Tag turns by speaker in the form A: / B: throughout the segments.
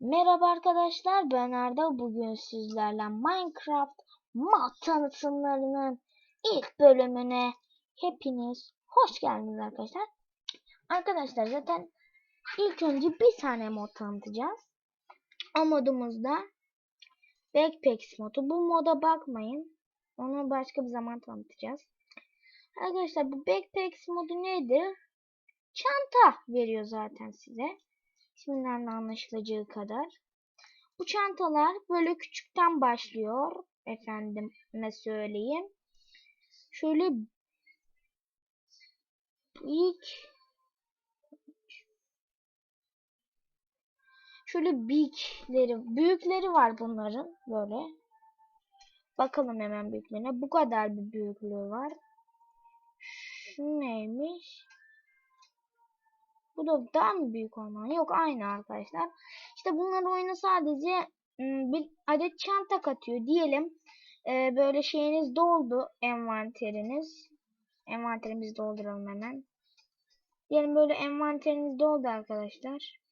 A: Merhaba arkadaşlar ben Arda bugün sizlerle Minecraft mod tanıtımlarının ilk bölümüne hepiniz hoş geldiniz arkadaşlar. Arkadaşlar zaten ilk önce bir tane mod tanıtacağız. O modumuz da Backpacks modu. Bu moda bakmayın. Onu başka bir zaman tanıtacağız. Arkadaşlar bu Backpacks modu nedir? Çanta veriyor zaten size. İsminden de anlaşılacağı kadar. Bu çantalar böyle küçükten başlıyor. Efendime söyleyeyim. Şöyle ilk şöyle büyükleri, büyükleri var bunların böyle. Bakalım hemen büyüklerine. Bu kadar bir büyüklüğü var. Şu neymiş? Bu da daha mı büyük olmalı? Yok aynı arkadaşlar. İşte bunlar oyuna sadece bir adet çanta katıyor. Diyelim e, böyle şeyiniz doldu envanteriniz. Envanterimizi dolduralım hemen. Diyelim böyle envanteriniz doldu arkadaşlar.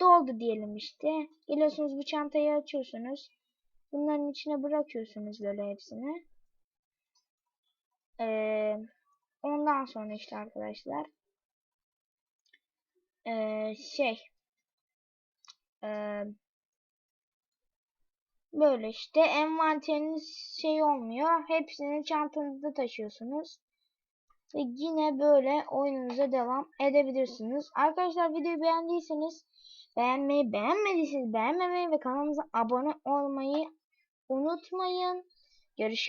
A: Doldu diyelim işte. Geliyorsunuz bu çantayı açıyorsunuz. Bunların içine bırakıyorsunuz böyle hepsini. Eee Ondan sonra işte arkadaşlar ee, şey ee, böyle işte envanteriniz şey olmuyor. Hepsini çantanızda taşıyorsunuz. Ve yine böyle oyununuza devam edebilirsiniz. Arkadaşlar videoyu beğendiyseniz beğenmeyi, beğenmediyseniz beğenmemeyi ve kanalımıza abone olmayı unutmayın. Görüşürüz.